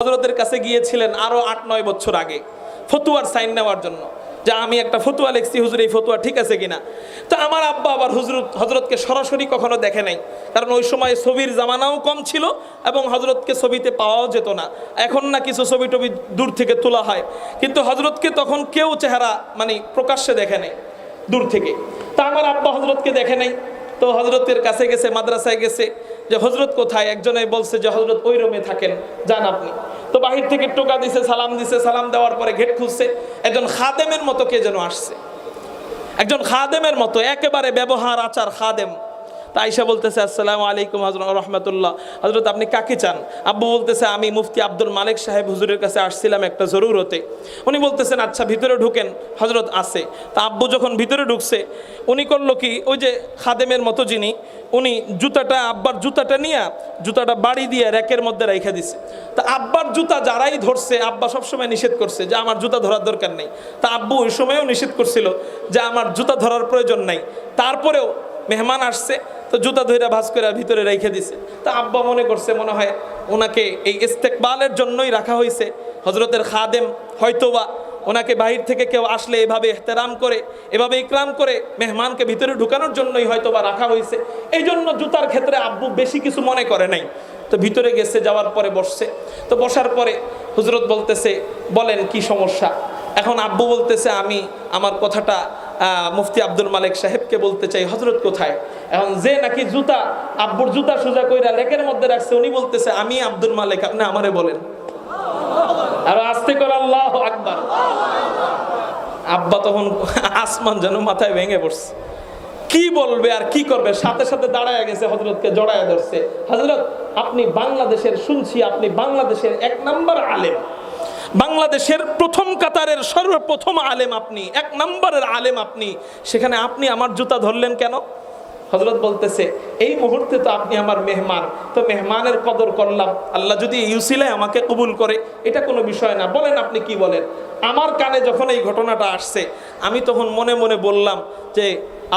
হজরতের কাছে গিয়েছিলেন আরও আট, নয় বছর আগে, ফতুয়ার সাইন নেওয়ার জন্য। যে আমি একটা ফতুয়া লিখছি, হুজুর, এই ফতুয়া ঠিক আছে কিনা? তো আমার আব্বা আবার হুজরত হজরতকে সরাসরি কখনো দেখে নাই। কারণ ওই সময় ছবির জামানাও কম ছিল এবং হজরতকে ছবিতে পাওয়াও যেত না। এখন না কিছু ছবি টবি দূর থেকে তোলা হয়। কিন্তু হজরতকে তখন কেউ চেহারা মানে প্রকাশ্যে দেখে নেই, দূর থেকে। তা আমার আব্বা হজরতকে দেখে নাই। তো হজরতের কাছে গেছে, মাদ্রাসায় গেছে। যে হজরত কোথায়? একজনে বলছে যে, হজরত ওই রুমে থাকেন, যান আপনি। তো বাহির থেকে টোকা দিছে, সালাম দিছে, সালাম দেওয়ার পরে গেট খুলছে। একজন খাদেমের মতো কে যেন আসছে। একজন খাদেমের মতো, একেবারে ব্যবহার, আচার, খাদেম। তা আইসা বলতেছে, আসসালামু আলাইকুম হজরত রহমতুল্লাহ। হজরত, আপনি কাকে চান? আব্বু বলতেছে, আমি মুফতি আব্দুল মালিক সাহেব হুজুরের কাছে আসছিলাম একটা জরুরতে। উনি বলতেছেন আচ্ছা ভিতরে ঢুকেন, হজরত আছে। তা আব্বু যখন ভিতরে ঢুকছে, উনি করল কি, ওই যে খাদেমের মতো যিনি উনি জুতাটা, আব্বার জুতাটা নিয়ে জুতাটা বাড়ি দিয়ে র্যাকের মধ্যে রেখে দিছে। তা আব্বার জুতা যারাই ধরছে, আব্বা সবসময় নিষেধ করছে যে আমার জুতা ধরার দরকার নেই। তা আব্বু ওই সময়ও নিষেধ করছিল যে আমার জুতা ধরার প্রয়োজন নাই। তারপরেও মেহমান আসছে, তো জুতা ধইরা ভাস করে ভিতরে রেখে দিছে। তা আব্বা মনে করছে, মনে হয় ওনাকে এই ইস্তেকবালের জন্যই রাখা হয়েছে হজরতের খাদেম হয়তোবা ওনাকে বাহির থেকে কেউ আসলে এভাবে এহতেরাম করে, এভাবে ইকরাম করে মেহমানকে ভিতরে ঢুকানোর জন্যই হয়তো বা রাখা হয়েছে। এই জন্য জুতার ক্ষেত্রে আব্বু বেশি কিছু মনে করে নাই। তো ভিতরে গেছে, যাওয়ার পরে বসছে। তো বসার পরে হুজরত বলতেছে, বলেন কি সমস্যা? এখন আব্বু বলতেছে, আমি আমার কথাটা মুফতি আব্দুল মালিক সাহেবকে বলতে চাই, হজরত কোথায়? এখন যে নাকি জুতা, আব্বুর জুতা সোজা কইরা লেকের মধ্যে রাখছে, উনি বলতেছে, আমি আব্দুল মালিক, আপনি আমারে বলেন। আর আস্তে করে আল্লাহ। আকবার। আব্বা তখন আসমান যেন মাথায় ভেঙে পড়ছে। কি বলবে আর কি করবে? সাথে সাথে দাঁড়ায় গেছে হজরতকে জড়ায় ধরছে। হজরত আপনি বাংলাদেশের শুনছি, আপনি বাংলাদেশের এক নম্বর আলেম। বাংলাদেশের প্রথম কাতারের সর্বপ্রথম আলেম আপনি, এক নম্বরের আলেম আপনি। সেখানে আপনি আমার জুতা ধরলেন কেন? হজরত বলতেছে, এই মুহূর্তে তো আপনি আমার মেহমান, তো মেহমানের কদর করলাম। আল্লাহ যদি ইউসিলায় আমাকে কবুল করে, এটা কোনো বিষয় না। বলেন আপনি কি বলেন? আমার কানে যখন এই ঘটনাটা আসছে, আমি তখন মনে মনে বললাম যে,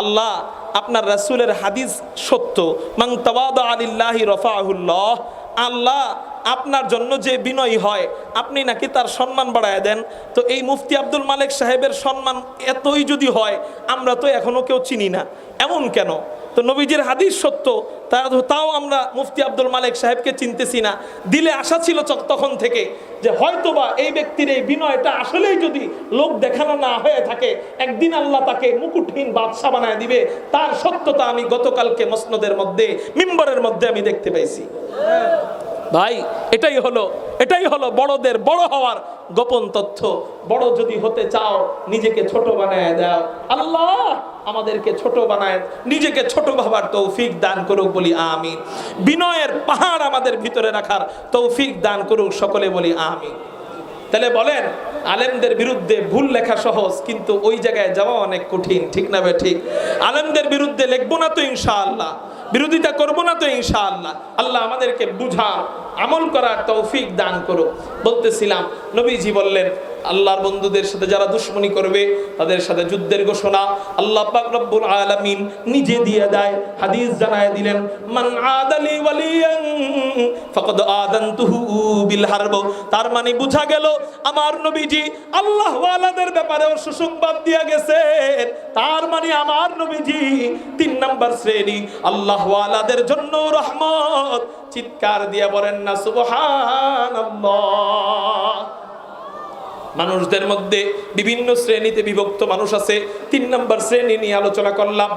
আল্লাহ, আপনার রাসূলের হাদিস সত্য। মাং তাওয়াদা আলিল্লাহি রফাহুল্লাহ। আল্লাহ, আপনার জন্য যে বিনয় হয়, আপনি নাকি তার সম্মান বাড়ায় দেন? তো এই মুফতি আব্দুল মালিক সাহেবের সম্মান এতই যদি হয়, আমরা তো এখনও কেউ চিনি না। এমন কেন? তো নবীজির হাদিস সত্য তাও আমরা মুফতি আব্দুল মালিক সাহেবকে চিনতেছি না। দিলে আশা ছিল তখন থেকে যে হয়তোবা এই ব্যক্তির এই বিনয়টা আসলেই যদি লোক দেখানো না হয়ে থাকে, একদিন আল্লাহ তাকে মুকুটহীন বাদশা বানায় দিবে। তার সত্যতা আমি গতকালকে মসনদের মধ্যে, মিম্বরের মধ্যে আমি দেখতে পাইছি ভাই, এটাই হলো এটাই হলো বড়দের বড় হওয়ার গোপন তথ্য বড় যদি হতে চাও, নিজেকে ছোট বানায় দাও। আল্লাহ আমাদেরকে ছোট বানায়, নিজেকে ছোট ভাবার তৌফিক দান করুক বলি আমি বিনয়ের পাহাড় আমাদের ভিতরে রাখার তৌফিক দান করুক সকলে বলি আমি তাহলে বলেন, আলেমদের বিরুদ্ধে ভুল লেখা সহজ, কিন্তু ওই জায়গায় যাওয়া অনেক কঠিন, ঠিক না বে ঠিক? আলেমদের বিরুদ্ধে লিখব না তো ইনশাআল্লাহ। বিরোধিতা করব না তো ইনশাআল্লাহ। আল্লাহ আমাদেরকে বুঝা, আমল করার তৌফিক দান করো বলতেছিলাম, নবীজি বললেন আল্লাহর বন্ধুদের সাথে যারা দুশ্মনী করবে, তাদের সাথে যুদ্ধের ঘোষণা আল্লাহ পাক রব্বুল আলামিন নিজে দিয়ে দেয়, হাদিস জানায় দিলেন, মান আদালি ওয়ালিয়ান ফাকাদ আদানতুহু বিল হারব। তার মানে বুঝা গেল, আমার নবীজি আল্লাহ ওয়ালাদের ব্যাপারেও সুসংবাদ দিয়ে গেছেন। তার মানে আমার নবীজি তিন নাম্বার শ্রেণি, আল্লাহ ওয়ালাদের জন্য রহমত। চিৎকার দিয়ে বলেন না, সুবহানাল্লাহ। মানুষদের মধ্যে বিভিন্ন শ্রেণীতে বিভক্ত মানুষ আছে। তিন নম্বর শ্রেণি নিয়ে আলোচনা করলাম।